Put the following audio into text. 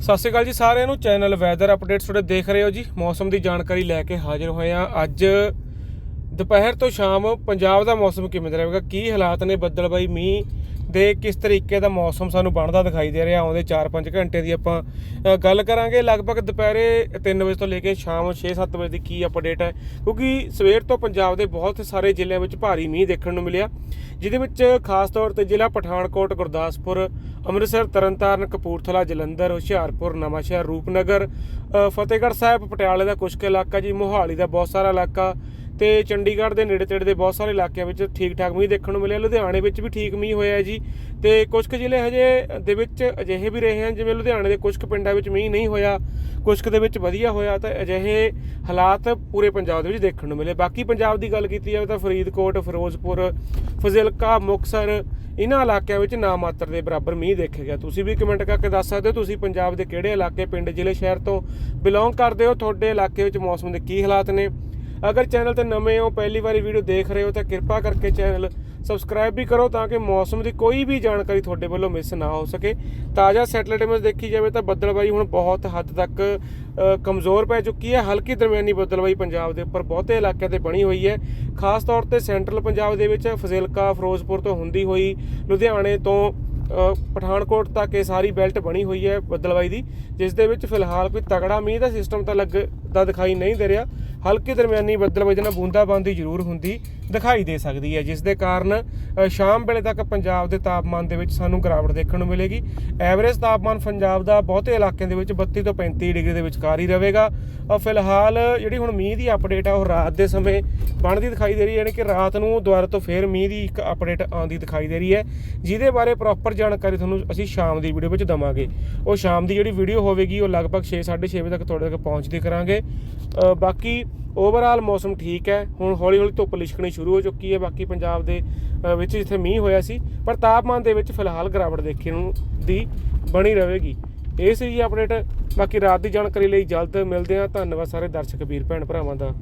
ਸਤਿ ਸ਼੍ਰੀ ਅਕਾਲ ਜੀ ਸਾਰਿਆਂ ਨੂੰ। ਚੈਨਲ ਵੈਦਰ ਅਪਡੇਟਸ ਤੁਹਾਡੇ ਦੇਖ ਰਹੇ ਹੋ ਜੀ। ਮੌਸਮ ਦੀ ਜਾਣਕਾਰੀ ਲੈ ਕੇ ਹਾਜ਼ਰ ਹੋਏ ਆ ਅੱਜ ਦੁਪਹਿਰ ਤੋਂ ਸ਼ਾਮ ਪੰਜਾਬ ਦਾ ਮੌਸਮ ਕਿਵੇਂ ਦਾ ਰਹੇਗਾ? ਕੀ ਹਾਲਾਤ ਨੇ ਬੱਦਲਬਾਈ, ਮੀਂਹ? ਦੇ ਕਿਸ ਤਰੀਕੇ ਦਾ ਮੌਸਮ ਸਾਨੂੰ ਬਣਦਾ ਦਿਖਾਈ ਦੇ ਰਿਹਾ, ਆਉਂਦੇ 4-5 ਘੰਟੇ ਦੀ ਆਪਾਂ ਗੱਲ ਕਰਾਂਗੇ ਲਗਭਗ ਦੁਪਹਿਰੇ 3 ਵਜੇ ਤੋਂ ਲੈ ਕੇ ਸ਼ਾਮ 6-7 ਵਜੇ ਦੀ ਕੀ ਅਪਡੇਟ ਹੈ, ਕਿਉਂਕਿ ਸਵੇਰ ਤੋਂ ਪੰਜਾਬ ਦੇ ਬਹੁਤ ਸਾਰੇ ਜ਼ਿਲ੍ਹਿਆਂ ਵਿੱਚ ਭਾਰੀ ਮੀਂਹ ਦੇਖਣ ਨੂੰ ਮਿਲਿਆ, ਜਿਹਦੇ ਵਿੱਚ ਖਾਸ ਤੌਰ ਤੇ ਜ਼ਿਲ੍ਹਾ ਪਠਾਨਕੋਟ, ਗੁਰਦਾਸਪੁਰ, ਅੰਮ੍ਰਿਤਸਰ, ਤਰਨਤਾਰਨ, ਕਪੂਰਥਲਾ, ਜਲੰਧਰ, ਹੁਸ਼ਿਆਰਪੁਰ, ਨਵਾਂਸ਼ਹਿਰ, ਰੂਪਨਗਰ ਫਤਿਹਗੜ੍ਹ ਸਾਹਿਬ, ਪਟਿਆਲੇ ਦਾ ਕੁਝ ਕੁ ਇਲਾਕਾ ਜੀ, ਮੋਹਾਲੀ ਦਾ ਬਹੁਤ ਸਾਰਾ ਇਲਾਕਾ ਤੇ ਚੰਡੀਗੜ੍ਹ ਦੇ ਨੇੜੇ ਤੇੜੇ ਦੇ ਬਹੁਤ ਸਾਰੇ ਇਲਾਕਿਆਂ ਵਿੱਚ ਠੀਕ ਠਾਕ ਮੀਂਹ ਦੇਖਣ ਨੂੰ ਮਿਲਿਆ। ਲੁਧਿਆਣੇ ਵਿੱਚ ਵੀ ਠੀਕ ਮੀਂਹ ਹੋਇਆ ਜੀ। ਤੇ ਕੁਝ ਕੁ ਜ਼ਿਲ੍ਹੇ ਹਜੇ ਦੇ ਵਿੱਚ ਅਜਿਹੇ ਵੀ ਰਹੇ ਹਨ, ਜਿਵੇਂ ਲੁਧਿਆਣੇ ਦੇ ਕੁਝ ਕੁ ਪਿੰਡਾਂ ਵਿੱਚ ਮੀਂਹ ਨਹੀਂ ਹੋਇਆ। ਕੁਝ ਕੁ ਦੇ ਵਿੱਚ ਵਧੀਆ ਹੋਇਆ ਤਾਂ ਅਜਿਹੇ ਹਾਲਾਤ ਪੂਰੇ ਪੰਜਾਬ ਦੇ ਵਿੱਚ ਦੇਖਣ ਨੂੰ ਮਿਲੇ। ਬਾਕੀ ਪੰਜਾਬ ਦੀ ਗੱਲ ਕੀਤੀ ਜਾਵੇ ਤਾਂ ਫਰੀਦਕੋਟ, ਫਿਰੋਜ਼ਪੁਰ, ਫਜ਼ਿਲਕਾ ਮੁਕਸਰ ਇਹਨਾਂ ਇਲਾਕਿਆਂ ਵਿੱਚ ਨਾ ਮਾਤਰ ਦੇ ਬਰਾਬਰ ਮੀਂਹ ਦੇਖਿਆ ਗਿਆ। ਤੁਸੀਂ ਵੀ ਕਮੈਂਟ ਕਰਕੇ ਦੱਸ ਸਕਦੇ ਹੋ ਤੁਸੀਂ ਪੰਜਾਬ ਦੇ ਕਿਹੜੇ ਇਲਾਕੇ, ਪਿੰਡ, ਜ਼ਿਲ੍ਹੇ, ਸ਼ਹਿਰ ਤੋਂ ਬਿਲੋਂਗ ਕਰਦੇ ਹੋ, ਤੁਹਾਡੇ ਇਲਾਕੇ ਵਿੱਚ ਮੌਸਮ ਦੇ ਕੀ ਹਾਲਾਤ ਨੇ। ਅਗਰ ਚੈਨਲ ਤੇ ਨਵੇਂ ਹੋ, ਪਹਿਲੀ ਵਾਰੀ ਵੀਡੀਓ ਦੇਖ ਰਹੇ ਹੋ, ਤਾਂ ਕਿਰਪਾ ਕਰਕੇ ਚੈਨਲ ਸਬਸਕ੍ਰਾਈਬ ਵੀ ਕਰੋ ਤਾਂ ਕਿ ਮੌਸਮ ਦੀ ਕੋਈ ਵੀ ਜਾਣਕਾਰੀ ਤੁਹਾਡੇ ਵੱਲੋਂ ਮਿਸ ਨਾ ਹੋ ਸਕੇ। ਤਾਜ਼ਾ ਸੈਟਲਾਈਟ ਇਮੇਜ ਦੇਖੀ ਜਾਵੇ ਤਾਂ ਬੱਦਲਬਾਈ ਹੁਣ ਬਹੁਤ ਹੱਦ ਤੱਕ ਕਮਜ਼ੋਰ ਪੈ ਚੁੱਕੀ ਹੈ। ਹਲਕੀ ਦਰਮਿਆਨੀ ਬੱਦਲਬਾਈ ਪੰਜਾਬ ਦੇ ਉੱਪਰ ਬਹੁਤੇ ਇਲਾਕਿਆਂ ਤੇ ਬਣੀ ਹੋਈ ਹੈ। ਖਾਸ ਤੌਰ ਤੇ ਸੈਂਟਰਲ ਪੰਜਾਬ ਦੇ ਵਿੱਚ ਫਜ਼ਿਲਕਾ, ਫਿਰੋਜ਼ਪੁਰ ਤੋਂ ਹੁੰਦੀ ਹੋਈ, ਲੁਧਿਆਣੇ ਤੋਂ ਪਠਾਨਕੋਟ ਤੱਕ ਇਹ ਸਾਰੀ ਬੈਲਟ ਬਣੀ ਹੋਈ ਹੈ ਬੱਦਲਬਾਈ ਦੀ, ਜਿਸ ਦੇ ਵਿੱਚ ਫਿਲਹਾਲ ਕੋਈ ਤਗੜਾ ਮੀਂਹ ਦਾ ਸਿਸਟਮ ਤਾਂ ਲੱਗ, ਦਾ ਦਿਖਾਈ ਨਹੀਂ ਦੇ ਰਿਹਾ। ਹਲਕੀ ਦਰਮਿਆਨੀ ਬੱਦਲਬਾਈ ਦੇ ਨਾਲ ਬੂੰਦਾਬਾਂਦੀ ਜ਼ਰੂਰ ਹੁੰਦੀ ਦਿਖਾਈ ਦੇ ਸਕਦੀ ਹੈ, ਜਿਸ ਦੇ ਕਾਰਨ ਸ਼ਾਮ ਵੇਲੇ ਤੱਕ ਪੰਜਾਬ ਦੇ ਤਾਪਮਾਨ ਦੇ ਵਿੱਚ ਸਾਨੂੰ ਗਿਰਾਵਟ ਦੇਖਣ ਨੂੰ ਮਿਲੇਗੀ। ਐਵਰੇਜ ਤਾਪਮਾਨ ਪੰਜਾਬ ਦਾ ਬਹੁਤੇ ਇਲਾਕਿਆਂ ਦੇ ਵਿੱਚ 32 ਤੋਂ 35 ਡਿਗਰੀ ਦੇ ਵਿਚਕਾਰ ਹੀ ਰਹੇਗਾ। ਔਰ ਫਿਲਹਾਲ ਜਿਹੜੀ ਹੁਣ ਮੀਂਹ ਦੀ ਅਪਡੇਟ ਆ, ਉਹ ਰਾਤ ਦੇ ਸਮੇਂ ਬਣਦੀ ਦਿਖਾਈ ਦੇ ਰਹੀ ਹੈ, ਯਾਨੀ ਕਿ ਰਾਤ ਨੂੰ ਦੁਬਾਰਾ ਤੋਂ ਫੇਰ ਮੀਂਹ ਦੀ ਇੱਕ ਅਪਡੇਟ ਆਉਂਦੀ ਦਿਖਾਈ ਦੇ ਰਹੀ ਹੈ, ਜਿਹਦੇ ਬਾਰੇ ਪ੍ਰੋਪਰ ਜਾਣਕਾਰੀ ਤੁਹਾਨੂੰ ਅਸੀਂ ਸ਼ਾਮ ਦੀ ਵੀਡੀਓ ਵਿੱਚ ਦਵਾਂਗੇ। ਉਹ ਸ਼ਾਮ ਦੀ ਜਿਹੜੀ ਵੀਡੀਓ ਹੋਵੇਗੀ, ਉਹ ਲਗਭਗ 6:30 ਵਜੇ ਤੱਕ ਤੁਹਾਡੇ ਤੱਕ ਪਹੁੰਚਦੀ ਕਰਾਂਗੇ। ਬਾਕੀ ਓਵਰਆਲ ਮੌਸਮ ਠੀਕ ਹੈ। ਹੁਣ ਹੌਲੀ ਹੌਲੀ ਧੁੱਪ ਲਿਸ਼ਕਣੀ ਸ਼ੁਰੂ ਹੋ ਚੁੱਕੀ ਹੈ। ਬਾਕੀ ਪੰਜਾਬ ਦੇ ਵਿੱਚ ਜਿੱਥੇ ਮੀਂਹ ਹੋਇਆ ਸੀ, ਪਰ ਤਾਪਮਾਨ ਦੇ ਵਿੱਚ ਫਿਲਹਾਲ ਗਿਰਾਵਟ ਦੇਖਣ ਨੂੰ ਦੀ ਬਣੀ ਰਹੇਗੀ। ਇਹ ਸੀ ਜੀ ਅਪਡੇਟ ਬਾਕੀ ਰਾਤ ਦੀ ਜਾਣਕਾਰੀ ਲਈ ਜਲਦ ਮਿਲਦੇ ਹਾਂ। ਧੰਨਵਾਦ ਸਾਰੇ ਦਰਸ਼ਕ, ਵੀਰ ਭੈਣ ਭਰਾਵਾਂ ਦਾ।